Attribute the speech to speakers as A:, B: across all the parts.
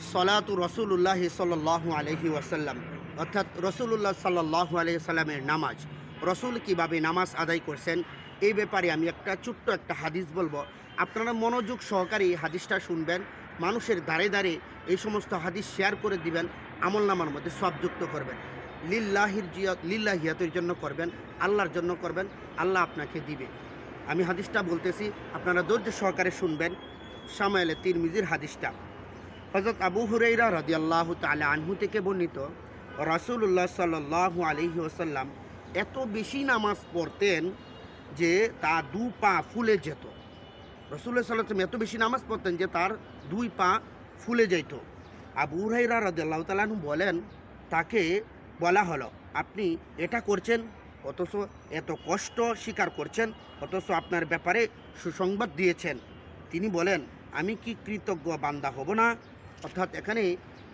A: সলাতু রসুল্লাহ সাল্লাহ আলহি ওয়াসাল্লাম। অর্থাৎ রসুল্লাহ সাল্লাহ আলহি সাল্লামের নামাজ। রসুল কীভাবে নামাজ আদায় করছেন, এই ব্যাপারে আমি একটা ছোট্ট একটা হাদিস বলব। আপনারা মনোযোগ সহকারে এই হাদিসটা শুনবেন, মানুষের দাঁড়ে দাঁড়ে এই সমস্ত হাদিস শেয়ার করে দিবেন, আমল নামার মধ্যে সব যুক্ত করবেন। লিল্লাহির জিয়া লিল্লাহিয়াতের জন্য করবেন, আল্লাহর জন্য করবেন, আল্লাহ আপনাকে দিবে। আমি হাদিসটা বলতেছি, আপনারা ধৈর্য সহকারে শুনবেন সামাইলে তিরমিজির হাদিসটা। হজরত আবু হুরাইরা রদিয়াল্লাহ তালা আনহু থেকে বর্ণিত রাসুল্লাহ সাল্লাহ আলহি ওসাল্লাম এত বেশি নামাজ পড়তেন যে তা দু পা ফুলে যেত। রসুল্লাহ সাল্লাম এত বেশি নামাজ পড়তেন যে তার দুই পা ফুলে যেত। আবু হুরাইরা রদিয়াল্লাহ তালাহু বলেন, তাকে বলা হলো, আপনি এটা করছেন, অথচ এত কষ্ট স্বীকার করছেন, অথচ আপনার ব্যাপারে সুসংবাদ দিয়েছেন। তিনি বলেন, আমি কি কৃতজ্ঞ বান্দা হব না? অর্থাৎ এখানে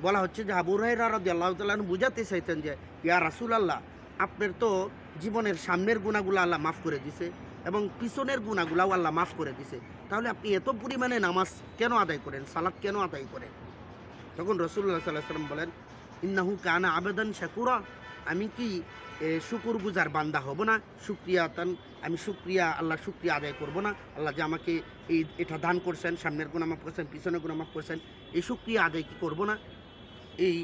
A: বলা হচ্ছে যে আবু রাহিরা রদি আল্লাহ তালন বুঝাতে চাইতেন যে, ইয়া রাসুল আল্লাহ আপনার তো জীবনের সামনের গুণাগুলো আল্লাহ মাফ করে দিছে এবং পিছনের গুণাগুলাও আল্লাহ মাফ করে দিছে। তাহলে আপনি এত পরিমাণে নামাজ কেন আদায় করেন? সালাদ কেন আদায় করেন? তখন রসুল্লাহ সাল্লাহ সাল্লাম বলেন, ইন্নাহু কানা আবেদন শাকুরা। আমি কি শুকুর গুজার বান্দা হব না? শুক্রিয়া তান, আমি শুক্রিয়া, আল্লাহ শুক্রিয়া আদায় করব না। আল্লাহ যে আমাকে এই, এটা দান করছেন, সামনের গুণ আমাক করছেন, পিছনের গুণ আমাক করছেন, এই শুক্রিয়া আদায় কি করব না? এই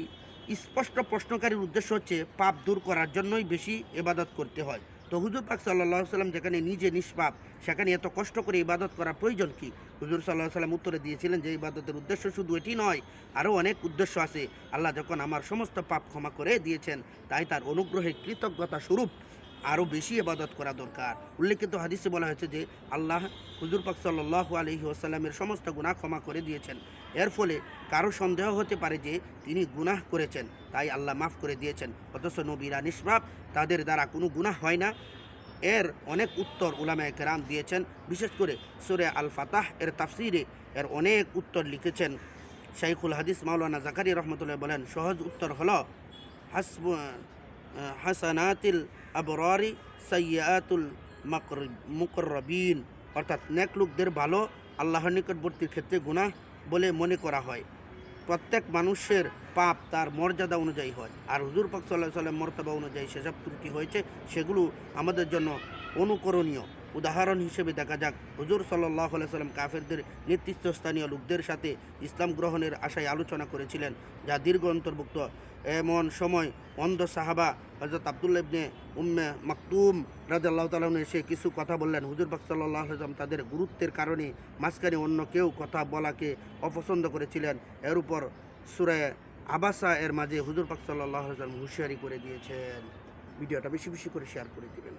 A: স্পষ্ট প্রশ্নকারীর উদ্দেশ্য হচ্ছে, পাপ দূর করার জন্যই বেশি এবাদত করতে হয়। তো হুজুর পাক সাল্লাহ সাল্লাম যেখানে নিজে নিষ্পাপ, সেখানে এত কষ্ট করে ইবাদত করার প্রয়োজন কি? হুজুর সাল্লাহ সাল্লাম উত্তরে দিয়েছিলেন যে, ইবাদতের উদ্দেশ্য শুধু এটি নয়, আরও অনেক উদ্দেশ্য আছে। আল্লাহ যখন আমার সমস্ত পাপ ক্ষমা করে দিয়েছেন, তাই তার অনুগ্রহে কৃতজ্ঞতা স্বরূপ আরও বেশি এবাদত করা দরকার। উল্লেখিত হাদিসে বলা হয়েছে যে, আল্লাহ হুজুর পাক সাল্লাহ আলহি ওসাল্লামের সমস্ত গুনাহ ক্ষমা করে দিয়েছেন। এর ফলে কারও সন্দেহ হতে পারে যে, তিনি গুনাহ করেছেন, তাই আল্লাহ মাফ করে দিয়েছেন। অথচ নবীরা নিষ্পাপ, তাদের দ্বারা কোনো গুনাহ হয় না। এর অনেক উত্তর উলামায়ে কেরাম দিয়েছেন। বিশেষ করে সুরে আল ফাতাহ এর তাফসিরে এর অনেক উত্তর লিখেছেন। শাইখুল হাদিস মাওলানা জাকারি রহমতুল্লাহ বলেন, সহজ উত্তর হল, হাসব হাসানাতিল আবরারি সাইয়াতুল মুকরবিন অর্থাৎ নেক লোকদের ভালো, আল্লাহর নিকটবর্তীর ক্ষেত্রে গুনাহ বলে মনে করা হয়। প্রত্যেক মানুষের পাপ তার মর্যাদা অনুযায়ী হয়। আর হুজুর পাক সাল্লাহ সাল্লাম মর্তবা অনুযায়ী সেসব ত্রুটি হয়েছে, সেগুলো আমাদের জন্য অনুকরণীয়। উদাহরণ হিসেবে দেখা যাক। হুজুর সাল্লাহ সাল্লাম কাফেরদের নেতৃত্বস্থানীয় লোকদের সাথে ইসলাম গ্রহণের আশায় আলোচনা করেছিলেন, যা দীর্ঘ অন্তর্ভুক্ত। এমন সময় অন্ধ সাহাবা হজরত আবদুল্লা ইবনে উম্মে মাকতুম রাজাল্লাহ তালন এসে কিছু কথা বললেন। হুজুর পাক সাল্লাহ সাল্লাম তাদের গুরুত্বের কারণে মাঝখানে অন্য কেউ কথা বলাকে অপছন্দ করেছিলেন। এর উপর সুরায় আবাসা এর মাঝে হুজুর পাক সাল্লাহ সাল্লাম হুঁশিয়ারি করে দিয়েছেন। ভিডিওটা বেশি বেশি করে শেয়ার করে দিবেন।